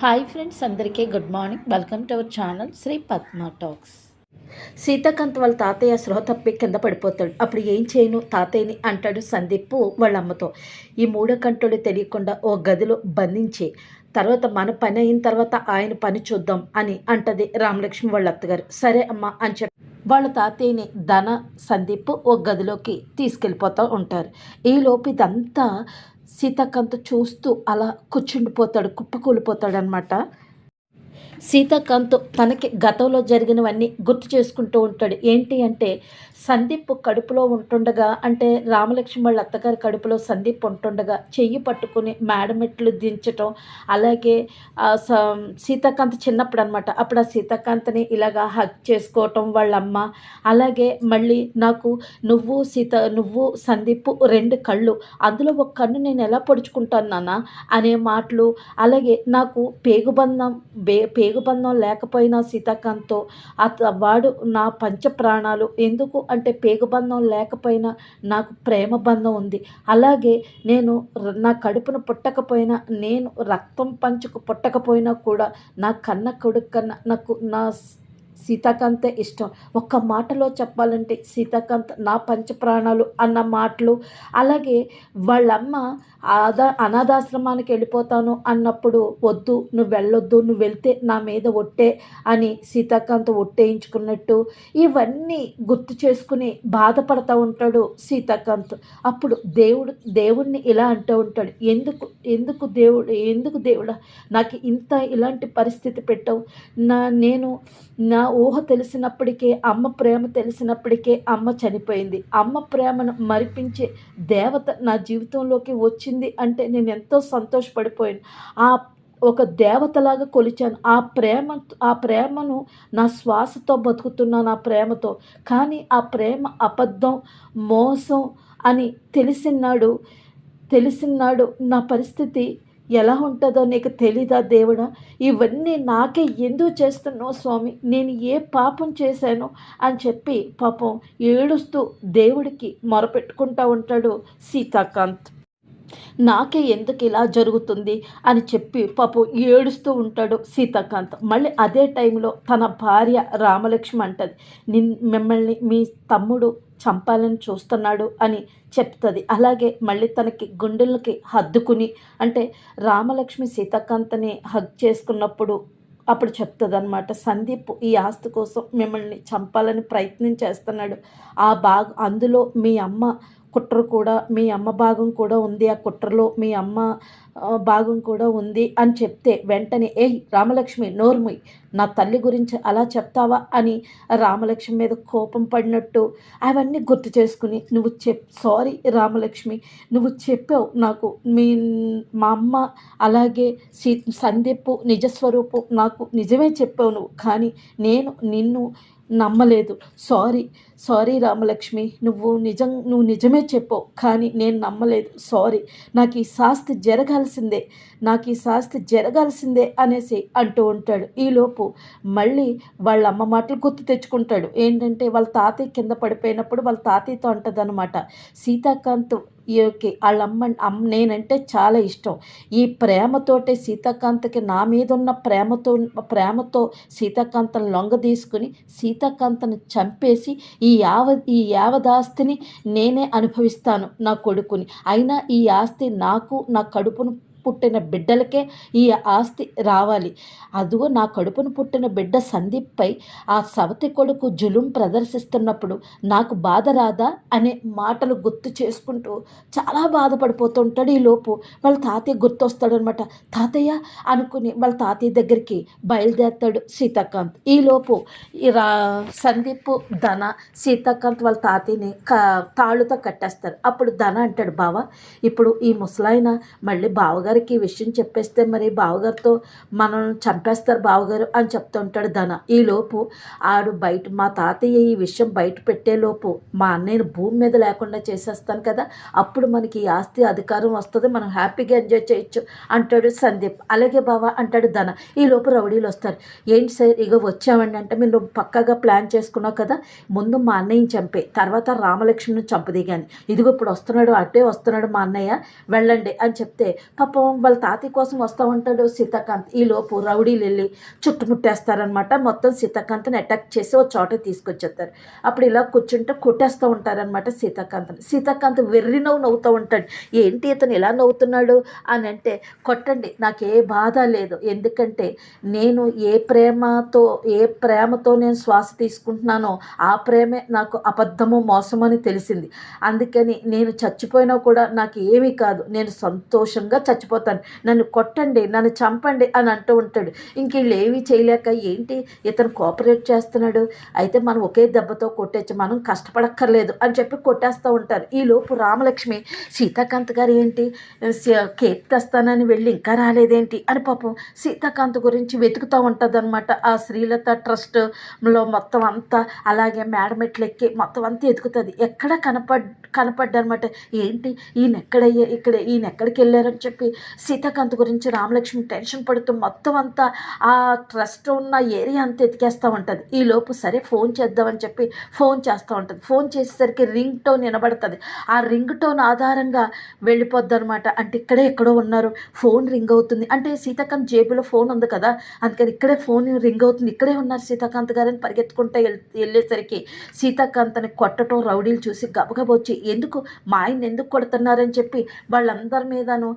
Hi friends అందరికీ good morning. Welcome to our channel Shri Padma talks. Sitakant వాళ్ళ తాతయ్య సృహ తప్పి కింద పడిపోతాడు. అప్పుడు ఏం చేయను? తాతయ్యని అంటాడు సందీప్ వాళ్ళ అమ్మతో ఈ మూడో కంటోడు తెలియకుండా ఓ గదిలో బంధించి తర్వాత మన పని అయిన తర్వాత ఆయన పని చూద్దాం అని అంటది రామలక్ష్మి వాళ్ళ అత్తగారు. సరే అమ్మ అని చెప్పి వాళ్ళ తాతయ్యని ధన సందీప్ ఓ గదిలోకి తీసుకెళ్ళిపోతూ ఉంటారు. ఈలోపు ఇదంతా సీతాకాంత్ చూస్తూ అలా కూర్చుండిపోతాడు కుప్పకూలిపోతాడు అనమాట సీతాకాంత్ తనకి గతంలో జరిగినవన్నీ గుర్తు చేసుకుంటూ ఉంటాడు. ఏంటి అంటే సందీప్ కడుపులో ఉంటుండగా అంటే రామలక్ష్మి వాళ్ళ అత్తగారి కడుపులో సందీప్ ఉంటుండగా చెయ్యి పట్టుకుని మేడమెట్లు దించటం అలాగే సీతాకాంత్ చిన్నప్పుడు అనమాట అప్పుడు ఆ సీతాకాంత్ని ఇలాగా హక్ చేసుకోవటం వాళ్ళ అమ్మ అలాగే మళ్ళీ నాకు నువ్వు సీత నువ్వు సందీప్ రెండు కళ్ళు అందులో ఒక కన్ను నేను ఎలా పొడుచుకుంటాను నాన్న అనే మాటలు అలాగే నాకు పేగుబంధం బే పేగుబంధం లేకపోయినా సీతాకాంత్తో అత వాడు నా పంచ ప్రాణాలు ఎందుకు? అంటే పేగుబంధం లేకపోయినా నాకు ప్రేమ బంధం ఉంది. అలాగే నేను నా కడుపును పుట్టకపోయినా నేను రక్తం పంచుకు పుట్టకపోయినా కూడా నా కన్న కొడుకు కన్నా నాకు నా సీతాకాంతే ఇష్టం. ఒక్క మాటలో చెప్పాలంటే సీతాకాంత్ నా పంచప్రాణాలు అన్న మాటలు. అలాగే వాళ్ళమ్మ ఆదా అనాథాశ్రమానికి వెళ్ళిపోతాను అన్నప్పుడు వద్దు నువ్వు వెళ్ళొద్దు నువ్వు వెళ్తే నా మీద ఒట్టే అని సీతాకాంత్ ఒట్టేయించుకున్నట్టు ఇవన్నీ గుర్తు చేసుకుని బాధపడతా ఉంటాడు సీతాకాంత్. అప్పుడు దేవుడు దేవుడిని ఇలా అంటూ ఉంటాడు ఎందుకు ఎందుకు దేవుడు ఎందుకు దేవుడా నాకు ఇంత ఇలాంటి పరిస్థితి పెట్టావు? నా నేను నా ఊహ తెలిసినప్పటికే అమ్మ ప్రేమ తెలిసినప్పటికే అమ్మ చనిపోయింది. అమ్మ ప్రేమను మరిపించే దేవత నా జీవితంలోకి వచ్చింది అంటే నేను ఎంతో సంతోషపడిపోయాను. ఆ ఒక దేవతలాగా కొలిచాను. ఆ ప్రేమ ఆ ప్రేమను నా శ్వాసతో బతుకుతున్నాను ఆ ప్రేమతో. కానీ ఆ ప్రేమ అబద్ధం మోసం అని తెలిసినాడు తెలిసినాడు నా పరిస్థితి ఎలా ఉంటుందో నీకు తెలీదా దేవుడా? ఇవన్నీ నాకే ఎందుకు చేస్తున్నావు స్వామి? నేను ఏ పాపం చేశాను? అని చెప్పి పాపం ఏడుస్తూ దేవుడికి మొరపెట్టుకుంటూ ఉంటాడు సీతాకాంత్. నాకే ఎందుకు ఇలా జరుగుతుంది అని చెప్పి పాపం ఏడుస్తూ ఉంటాడు సీతాకాంత్. మళ్ళీ అదే టైంలో తన భార్య రామలక్ష్మి అంటది నిన్ మిమ్మల్ని మీ తమ్ముడు చంపాలని చూస్తున్నాడు అని చెప్తుంది. అలాగే మళ్ళీ తనకి గుండెలకి హద్దుకుని అంటే రామలక్ష్మి సీతాకాంతని హగ్ చేసుకున్నప్పుడు అప్పుడు చెప్తుంది అనమాట సందీప్ ఈ ఆస్తి కోసం మిమ్మల్ని చంపాలని ప్రయత్నం చేస్తున్నాడు. ఆ బాగ్ అందులో మీ అమ్మ కుట్ర కూడా మీ అమ్మ భాగం కూడా ఉంది ఆ కుట్రలో మీ అమ్మ భాగం కూడా ఉంది అని చెప్తే వెంటనే ఏ రామలక్ష్మి నోర్ముయ్ నా తల్లి గురించి అలా చెప్తావా? అని రామలక్ష్మి మీద కోపం పడినట్టు అవన్నీ గుర్తు చేసుకుని నువ్వు చెప్ సారీ రామలక్ష్మి నువ్వు చెప్పావు నాకు మీ మా అమ్మ అలాగే సీ సందీప్ నిజస్వరూపం నాకు నిజమే చెప్పావు నువ్వు కానీ నేను నిన్ను నమ్మలేదు. సారీ సారీ రామలక్ష్మి నువ్వు నిజం నువ్వు నిజమే చెప్పావు కానీ నేను నమ్మలేదు. సారీ నాకు ఈ శాస్తి జరగాల్సిందే నాకు ఈ శాస్తి జరగాల్సిందే అనేసి అంటూ ఉంటాడు. ఈలోపు మళ్ళీ వాళ్ళ అమ్మ మాటలు గుర్తు తెచ్చుకుంటాడు. ఏంటంటే వాళ్ళ తాతయ్య కింద పడిపోయినప్పుడు వాళ్ళ తాతయ్యతో అంటదనమాట సీతాకాంత్ ఈకి వాళ్ళ అమ్మ అమ్మ నేనంటే చాలా ఇష్టం. ఈ ప్రేమతోటే సీతాకాంతకి నా మీద ఉన్న ప్రేమతో ప్రేమతో సీతాకాంతను లొంగ తీసుకుని సీతాకాంతను చంపేసి ఈ యావ ఈ యావదాస్తిని నేనే అనుభవిస్తాను నా కొడుకుని. అయినా ఈ ఆస్తి నాకు నా కడుపును పుట్టిన బిడ్డలకే ఈ ఆస్తి రావాలి. అదిగో నా కడుపును పుట్టిన బిడ్డ సందీప్పై ఆ సవతి కొడుకు జులుం ప్రదర్శిస్తున్నప్పుడు నాకు బాధ రాదా అనే మాటలు గుర్తు చేసుకుంటూ చాలా బాధపడిపోతుంటాడు ఈ లోపు. వాళ్ళ తాతయ్య గుర్తొస్తాడనమాట. తాతయ్య అనుకుని వాళ్ళ తాతయ్య దగ్గరికి బయలుదేరుతాడు సీతాకాంత్. ఈలోపు ఈ రా సందీప్ ధన సీతాకాంత్ వాళ్ళ తాతయ్యని క తాళ్ళుతో కట్టేస్తారు. అప్పుడు ధన అంటాడు బావ ఇప్పుడు ఈ ముసలాయన మళ్ళీ బావగారు బావగారికి ఈ విషయం చెప్పేస్తే మరి బావగారితో మనం చంపేస్తారు బావగారు అని చెప్తుంటాడు ధన. ఈలోపు ఆడు బయట మా తాతయ్య ఈ విషయం బయట పెట్టేలోపు మా అన్నయ్యను భూమి మీద లేకుండా చేసేస్తాను కదా అప్పుడు మనకి ఈ ఆస్తి అధికారం వస్తుంది మనం హ్యాపీగా ఎంజాయ్ చేయొచ్చు అంటాడు సందీప్. అలాగే బావా అంటాడు ధన. ఈలోపు రౌడీలు వస్తారు. ఏంటి సార్ ఇగో వచ్చామండి అంటే మీరు పక్కగా ప్లాన్ చేసుకున్నావు కదా ముందు మా అన్నయ్యని చంపే తర్వాత రామలక్ష్మిని చంపదిగాని. ఇదిగో ఇప్పుడు వస్తున్నాడు అట్టే వస్తున్నాడు మా అన్నయ్య వెళ్ళండి అని చెప్తే పాపం వాళ్ళ తాతయ్య కోసం వస్తూ ఉంటాడు సీతాకాంత్. ఈ లోపు రౌడీలు వెళ్ళి చుట్టుముట్టేస్తారనమాట మొత్తం సీతాకాంత్ని అటాక్ చేసి ఒక చోట తీసుకొచ్చేస్తారు. అప్పుడు ఇలా కూర్చుంటే కొట్టేస్తూ ఉంటారనమాట సీతాకాంత్ని. సీతాకాంత్ వెర్రి నవ్వు నవ్వుతూ ఉంటాడు. ఏంటి ఇతను ఎలా నవ్వుతున్నాడు? అని అంటే కొట్టండి నాకు ఏ బాధ లేదు. ఎందుకంటే నేను ఏ ప్రేమతో ఏ ప్రేమతో నేను శ్వాస తీసుకుంటున్నానో ఆ ప్రేమే నాకు అబద్ధము మోసమని తెలిసింది. అందుకని నేను చచ్చిపోయినా కూడా నాకు ఏమీ కాదు. నేను సంతోషంగా చచ్చిపోతాను నన్ను కొట్టండి నన్ను చంపండి అని అంటూ ఉంటాడు. ఇంక వీళ్ళు ఏమీ చేయలేక ఏంటి? ఇతను కోఆపరేట్ చేస్తున్నాడు. అయితే మనం ఒకే దెబ్బతో కొట్టేచ్చు మనం కష్టపడక్కర్లేదు అని చెప్పి కొట్టేస్తూ ఉంటారు. ఈ లోపు రామలక్ష్మి సీతాకాంత్ గారు ఏంటి? కేక్ తెస్తానని వెళ్ళి ఇంకా రాలేదేంటి అని పాపం సీతాకాంత్ గురించి వెతుకుతూ ఉంటుంది అనమాట ఆ శ్రీలత ట్రస్ట్లో మొత్తం అంతా అలాగే మేడమెట్లు ఎక్కి మొత్తం అంతా ఎతుకుతుంది ఎక్కడ కనపడ్ కనపడ్డనమాట. ఏంటి? ఈయన ఎక్కడయ్యే? ఇక్కడ ఈయన ఎక్కడికి వెళ్ళారని చెప్పి సీతాకాంత్ గురించి రామలక్ష్మి టెన్షన్ పడుతూ మొత్తం అంతా ఆ ట్రస్ట్ ఉన్న ఏరియా అంతా ఎతికేస్తూ ఉంటుంది. ఈ లోపు సరే ఫోన్ చేద్దామని చెప్పి ఫోన్ చేస్తూ ఉంటుంది. ఫోన్ చేసేసరికి రింగ్ టోన్ వినబడుతుంది. ఆ రింగ్ టోన్ ఆధారంగా వెళ్ళిపోద్ది అనమాట అంటే ఇక్కడే ఎక్కడో ఉన్నారు. ఫోన్ రింగ్ అవుతుంది. అంటే సీతాకాంత్ జేబులో ఫోన్ ఉంది కదా. అందుకని ఇక్కడే ఫోన్ రింగ్ అవుతుంది. ఇక్కడే ఉన్నారు సీతాకాంత్ గారని పరిగెత్తుకుంటే వెళ్ వెళ్ళేసరికి సీతాకాంత్ని కొట్టడం రౌడీలు చూసి గబగబా వచ్చి ఎందుకు? మా ఆయన ఎందుకు కొడుతున్నారని చెప్పి వాళ్ళందరి మీదను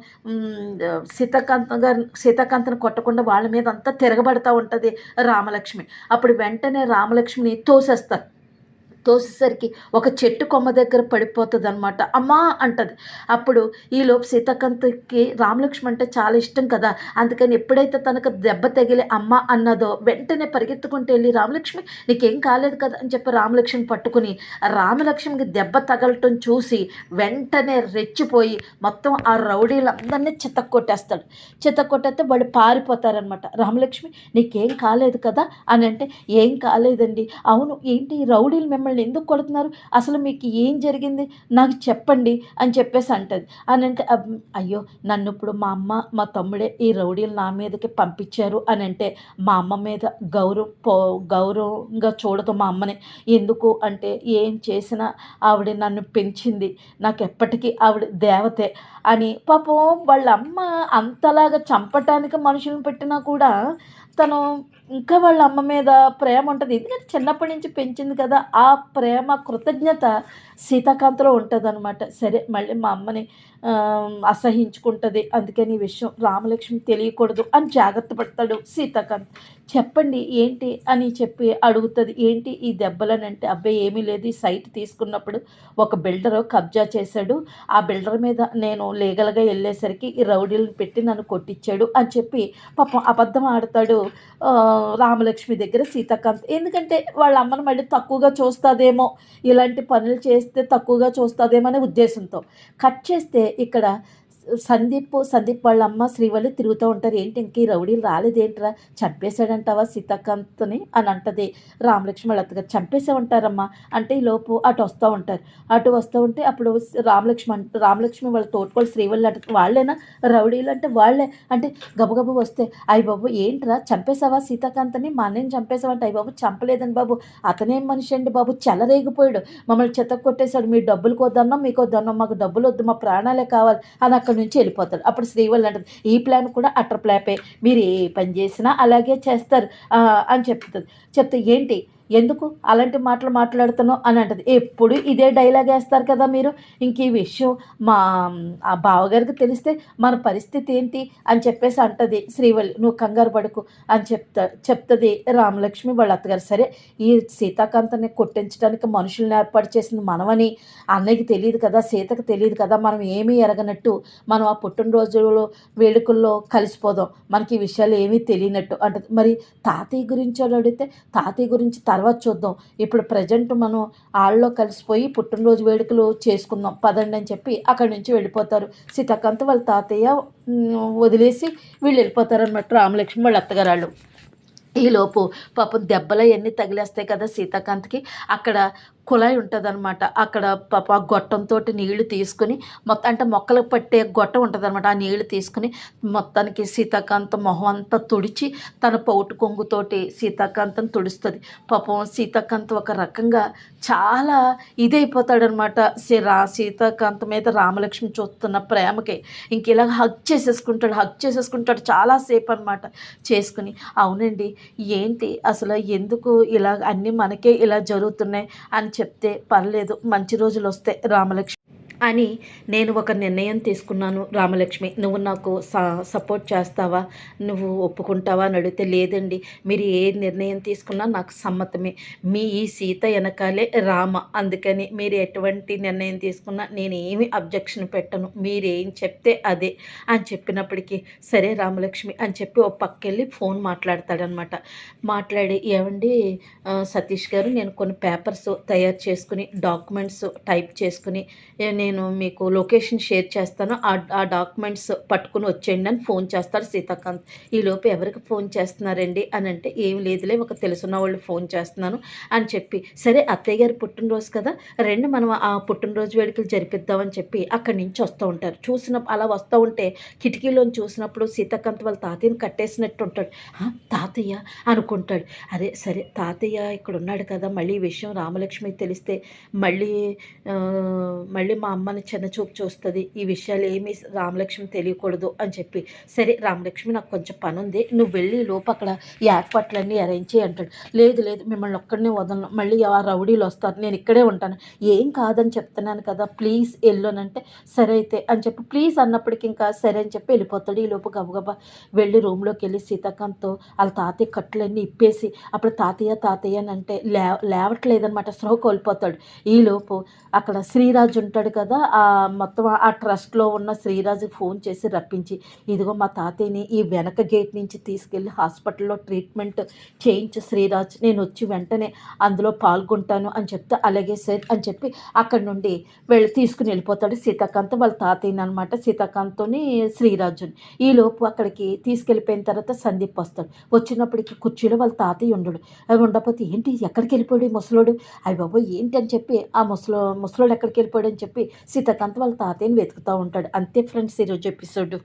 సీతాకాంత్ గారు సీతాకాంత్ని కొట్టకుండా వాళ్ళ మీద అంతా తిరగబడతా ఉంటుంది రామలక్ష్మి. అప్పుడు వెంటనే రామలక్ష్మిని తోసేస్తారు. తోసేసరికి ఒక చెట్టు కొమ్మ దగ్గర పడిపోతుంది అనమాట అమ్మా అంటది. అప్పుడు ఈలోపు సీతాకాంత్కి రామలక్ష్మి అంటే చాలా ఇష్టం కదా. అందుకని ఎప్పుడైతే తనకు దెబ్బ తగిలి అమ్మ అన్నదో వెంటనే పరిగెత్తుకుంటూ వెళ్ళి రామలక్ష్మి నీకేం కాలేదు కదా అని చెప్పి రామలక్ష్మి పట్టుకుని రామలక్ష్మికి దెబ్బ తగలటం చూసి వెంటనే రెచ్చిపోయి మొత్తం ఆ రౌడీలందరినీ చితక్కొట్టేస్తాడు. చితక్కొట్టేస్తే వాళ్ళు పారిపోతారనమాట రామలక్ష్మి నీకేం కాలేదు కదా అని అంటే ఏం కాలేదండి. అవును ఏంటి రౌడీలు మిమ్మల్ని ఎందుకు కొడుతున్నారు? అసలు మీకు ఏం జరిగింది? నాకు చెప్పండి అని చెప్పేసి అంటది. అని అంటే అయ్యో నన్ను ఇప్పుడు మా అమ్మ మా తమ్ముడే ఈ రౌడీలు నా మీదకి పంపించారు అని అంటే మా అమ్మ మీద గౌరవం పో గౌరవంగా చూడదు మా అమ్మని. ఎందుకు అంటే ఏం చేసినా ఆవిడ నన్ను పెంచింది. నాకు ఎప్పటికీ ఆవిడ దేవతే అని. పాపం వాళ్ళ అమ్మ అంతలాగా చంపటానికి మనుషులను పెట్టినా కూడా తను ఇంకా వాళ్ళ అమ్మ మీద ప్రేమ ఉంటుంది. ఎందుకంటే చిన్నప్పటి నుంచి పెంచింది కదా ఆ ప్రేమ కృతజ్ఞత సీతాకాంతలో ఉంటుంది అనమాట సరే మళ్ళీ మా అమ్మని అసహించుకుంటుంది. అందుకని ఈ విషయం రామలక్ష్మి తెలియకూడదు అని జాగ్రత్త పడతాడు సీతాకాంత్. చెప్పండి ఏంటి అని చెప్పి అడుగుతుంది. ఏంటి ఈ దెబ్బలని అంటే అబ్బాయి ఏమీ లేదు. ఈ సైట్ తీసుకున్నప్పుడు ఒక బిల్డర్ కబ్జా చేశాడు. ఆ బిల్డర్ మీద నేను లీగల్గా వెళ్ళేసరికి ఈ రౌడీలను పెట్టి నన్ను కొట్టించాడు అని చెప్పి పాపం అబద్ధం ఆడతాడు. రామలక్ష్మి దగ్గర సీతాకాంత్. ఎందుకంటే వాళ్ళ అమ్మను మళ్ళీ తక్కువగా చూస్తుందేమో ఇలాంటి పనులు చేస్తే తక్కువగా చూస్తుందేమో అనే ఉద్దేశంతో. కట్ చేస్తే ఇక్కడ సందీప్ సందీప్ వాళ్ళ అమ్మ శ్రీవల్లి తిరుగుతూ ఉంటారు. ఏంటి ఇంక ఈ రౌడీలు రాలేదేంట్రా? చంపేశాడంటావా సీతాకాంత్ని? అని అంటది. రామలక్ష్మి వాళ్ళ అత్తగారు చంపేసే ఉంటారమ్మా అంటే ఈ లోపు అటు వస్తూ ఉంటారు. అటు వస్తూ ఉంటే అప్పుడు రామలక్ష్మి అంట రామలక్ష్మి వాళ్ళ తోటకోళ్ళు శ్రీవల్లి అంటే వాళ్ళేనా? రౌడీలు అంటే వాళ్ళే. అంటే గబగబు వస్తే అయ్య బాబు ఏంట్రా? చంపేశావా సీతాకాంత్ని? మా అన్నయ్యని చంపేశావంటే అయ్య బాబు చంపలేదని బాబు. అతనేం మనిషి అండి బాబు. చెలరేగిపోయాడు. మమ్మల్ని చెత్త కొట్టేశాడు మీ డబ్బులు కొద్దన్నాం మీకు వద్దన్నాం మాకు డబ్బులు వద్దు మా ప్రాణాలే కావాలి. అని అక్కడ నుంచి వెళ్ళిపోతాడు. అప్పుడు శ్రీవల్లి అంటారు ఈ ప్లాన్ కూడా అటర్ ప్లాపే మీరు ఏ పని చేసినా అలాగే చేస్తారు. అని చెప్తుంది. చెప్తే ఏంటి? ఎందుకు అలాంటి మాటలు మాట్లాడుతున్నావు అని అంటది. ఎప్పుడు ఇదే డైలాగ్ వేస్తారు కదా మీరు? ఇంక ఈ విషయం మా ఆ బావగారికి తెలిస్తే మన పరిస్థితి ఏంటి అని చెప్పేసి అంటది. శ్రీవల్లి నువ్వు కంగారు పడుకు అని చెప్తా చెప్తుంది రామలక్ష్మి వాళ్ళ అత్తగారు. సరే ఈ సీతాకాంతని కొట్టించడానికి మనుషుల్ని ఏర్పాటు చేసింది మనమని అన్నయ్యకి తెలియదు కదా సీతకు తెలియదు కదా మనం ఏమీ ఎరగనట్టు మనం ఆ పుట్టినరోజులో వేడుకల్లో కలిసిపోదాం. మనకి ఈ విషయాలు ఏమీ తెలియనట్టు అంటది. మరి తాతయ్య గురించి అడిగితే తాతయ్య గురించి తర్వాత చూద్దాం. ఇప్పుడు ప్రజెంట్ మనం ఆళ్ళలో కలిసిపోయి పుట్టినరోజు వేడుకలు చేసుకుందాం. పదండి అని చెప్పి అక్కడి నుంచి వెళ్ళిపోతారు. సీతాకాంత్ వాళ్ళ తాతయ్య వదిలేసి వీళ్ళు వెళ్ళిపోతారు అనమాట రామలక్ష్మి వాళ్ళ అత్తగారాళ్ళు. ఈలోపు పాపం దెబ్బలు అవన్నీ తగిలేస్తాయి కదా సీతాకాంత్కి. అక్కడ కుళాయి ఉంటుందన్నమాట. అక్కడ పాప ఆ గొట్టంతో నీళ్ళు తీసుకుని మొత్తం అంటే మొక్కలకు పట్టే గొట్టం ఉంటుందన్నమాట. ఆ నీళ్ళు తీసుకుని మొత్తానికి సీతాకాంతం మొహం అంతా తుడిచి తన పౌటు కొంగుతోటి సీతాకాంతం తుడుస్తుంది. పాపం సీతాకాంతం ఒక రకంగా చాలా ఇదైపోతాడనమాట రా సీతాకాంతం మీద రామలక్ష్మి చూస్తున్న ప్రేమకి. ఇంక ఇలా హగ్ చేసేసుకుంటాడు హగ్ చేసేసుకుంటాడు చాలాసేపు అనమాట చేసుకుని. అవునండి ఏంటి అసలు ఎందుకు ఇలా అన్నీ మనకే ఇలా జరుగుతున్నాయి అని చెప్తే పర్లేదు మంచి రోజులు వస్తే రామలక్ష్మి అని నేను ఒక నిర్ణయం తీసుకున్నాను. రామలక్ష్మి నువ్వు నాకు సపోర్ట్ చేస్తావా? నువ్వు ఒప్పుకుంటావా అని అడిగితే లేదండి. మీరు ఏ నిర్ణయం తీసుకున్నా నాకు సమ్మతమే. మీ ఈ సీత వెనకాలే రామ. అందుకని మీరు ఎటువంటి నిర్ణయం తీసుకున్నా నేను ఏమి అబ్జెక్షన్ పెట్టను. మీరేం చెప్తే అదే అని చెప్పినప్పటికీ సరే రామలక్ష్మి అని చెప్పి ఓ పక్కెళ్ళి ఫోన్ మాట్లాడతాడనమాట మాట్లాడి ఏమండి సతీష్ గారు నేను కొన్ని పేపర్స్ తయారు చేసుకుని డాక్యుమెంట్స్ టైప్ చేసుకుని నేను నేను మీకు లొకేషన్ షేర్ చేస్తాను. ఆ ఆ డాక్యుమెంట్స్ పట్టుకుని వచ్చేయండి అని ఫోన్ చేస్తారు సీతాకాంత్. ఈలోపు ఎవరికి ఫోన్ చేస్తున్నారండి? అని అంటే ఏం లేదులే ఒక తెలుసున్న వాళ్ళు ఫోన్ చేస్తున్నాను అని చెప్పి సరే అత్తయ్య గారి పుట్టినరోజు కదా రెండు మనం ఆ పుట్టినరోజు వేడుకలు జరిపిద్దామని చెప్పి అక్కడి నుంచి వస్తూ ఉంటారు. చూసిన అలా వస్తూ ఉంటే కిటికీలోని చూసినప్పుడు సీతాకాంత్ వాళ్ళ తాతయ్యని కట్టేసినట్టు ఉంటాడు. తాతయ్య అనుకుంటాడు. అదే సరే తాతయ్య ఇక్కడ ఉన్నాడు కదా మళ్ళీ ఈ విషయం రామలక్ష్మి తెలిస్తే మళ్ళీ మళ్ళీ మా అమ్మని చిన్నచూపు చూస్తుంది. ఈ విషయాలు ఏమీ రామలక్ష్మి తెలియకూడదు అని చెప్పి. సరే రామలక్ష్మి నాకు కొంచెం పని ఉంది నువ్వు వెళ్ళి లోపు అక్కడ ఏర్పాట్లన్నీ అరేంజ్ చేయి అంటాడు. లేదు లేదు మిమ్మల్ని ఒక్కడనే వదలను. మళ్ళీ ఆ రౌడీలు వస్తారు. నేను ఇక్కడే ఉంటాను. ఏం కాదని చెప్తున్నాను కదా ప్లీజ్ వెళ్ళునంటే సరే అయితే అని చెప్పి. ప్లీజ్ అన్నప్పటికి ఇంకా సరే అని చెప్పి వెళ్ళిపోతాడు. ఈ లోపు గబగబా వెళ్ళి రూమ్లోకి వెళ్ళి సీతాకాంత్తో వాళ్ళ తాతయ్య కట్లన్నీ ఇప్పేసి అప్పుడు తాతయ్య తాతయ్య అని అంటే లే లేవట్లేదనమాట స్రో కోల్పోతాడు. ఈలోపు అక్కడ శ్రీరాజు ఉంటాడు కదా ఆ మొత్తం ఆ ట్రస్ట్లో ఉన్న శ్రీరాజు ఫోన్ చేసి రప్పించి ఇదిగో మా తాతయ్యని ఈ వెనక గేట్ నుంచి తీసుకెళ్ళి హాస్పిటల్లో ట్రీట్మెంట్ చేయించు శ్రీరాజ్ నేను వచ్చి వెంటనే అందులో పాల్గొంటాను అని చెప్తే అలాగే సార్ అని చెప్పి అక్కడి నుండి వెళ్ళి తీసుకుని వెళ్ళిపోతాడు సీతాకాంత్ వాళ్ళ తాతయ్యని అనమాట సీతాకాంత్తోని శ్రీరాజుని. ఈలోపు అక్కడికి తీసుకెళ్ళిపోయిన తర్వాత సందీప్ వస్తాడు. వచ్చినప్పటికి కుర్చీలో వాళ్ళ తాతయ్య ఉండడు. అవి ఉండకపోతే ఏంటి? ఎక్కడికి వెళ్ళిపోయాడు ముసలోడు? అవి బాబు ఏంటి? అని చెప్పి ఆ ముసలో ముసలోడు ఎక్కడికి వెళ్ళిపోయాడు అని చెప్పి సీతాకాంత్ వాళ్ళ తాతయ్యని వెతుకుతూ ఉంటాడు. అంతే ఫ్రెండ్స్ ఈరోజు ఎపిసోడ్.